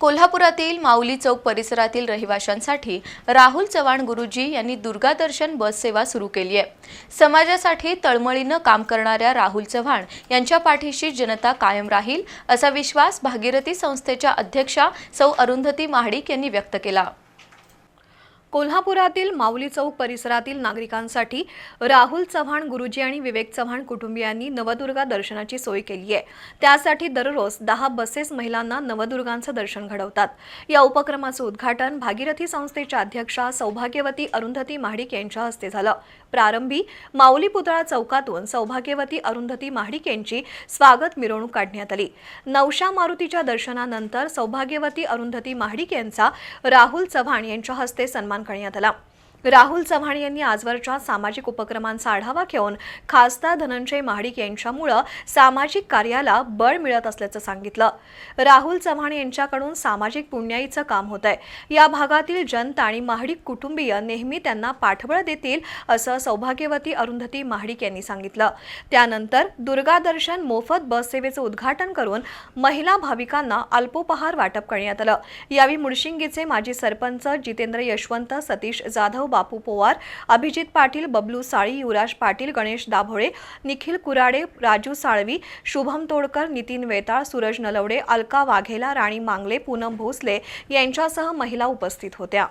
कोल्हापुरातील माऊली चौक परिसरातील रहिवाशांसाठी राहुल चव्हाण गुरुजी यांनी दुर्गादर्शन बस सेवा सुरू केली आहे. समाजासाठी तळमळीनं काम करणाऱ्या राहुल चव्हाण यांच्या पाठीशी जनता कायम राहील असा विश्वास भागीरथी संस्थेच्या अध्यक्षा सौ अरुंधती महाडिक यांनी व्यक्त केला. कोल्हापुरातील माऊली चौक परिसरातील नागरिकांसाठी राहुल चव्हाण गुरुजी आणि विवेक चव्हाण कुटुंबियांनी नवदुर्गा दर्शनाची सोय केली आहे. त्यासाठी दररोज दहा बसेस महिलांना नवदुर्गांचं दर्शन घडवतात. या उपक्रमाचं उद्घाटन भागीरथी संस्थेच्या अध्यक्षा सौभाग्यवती अरुंधती महाडिक यांच्या हस्ते झालं. प्रारंभी माऊली पुतळा चौकातून सौभाग्यवती अरुंधती महाडिक यांची स्वागत मिरवणूक काढण्यात आली. नवशा मारुतीच्या दर्शनानंतर सौभाग्यवती अरुंधती महाडिक यांचा राहुल चव्हाण यांच्या हस्ते सन्मान करण्यात आला राहुल चव्हाण यांनी आजवरच्या सामाजिक उपक्रमांचा आढावा घेऊन खासदार धनंजय महाडिक यांच्यामुळं सामाजिक कार्याला बळ मिळत असल्याचं सांगितलं. राहुल चव्हाण यांच्याकडून सामाजिक पुण्याईचं काम होत आहे या भागातील जनता आणि महाडिक कुटुंबीय नेहमी त्यांना पाठबळ देतील असं सौभाग्यवती अरुंधती महाडिक यांनी सांगितलं. त्यानंतर दुर्गा दर्शन मोफत बस सेवेचं उद्घाटन करून महिला भाविकांना अल्पोपहार वाटप करण्यात आलं. यावेळी मुळशिंगीचे माजी सरपंच जितेंद्र यशवंत सतीश जाधव बापू पोवार अभिजित पाटील बबलू साळी युवराज पाटील गणेश दाभोळे निखिल कुराडे राजू साळवी शुभम तोडकर नितीन वेताळ सूरज नलवडे अलका वाघेला राणी मांगले पूनम भोसले यांच्यासह महिला उपस्थित होत्या.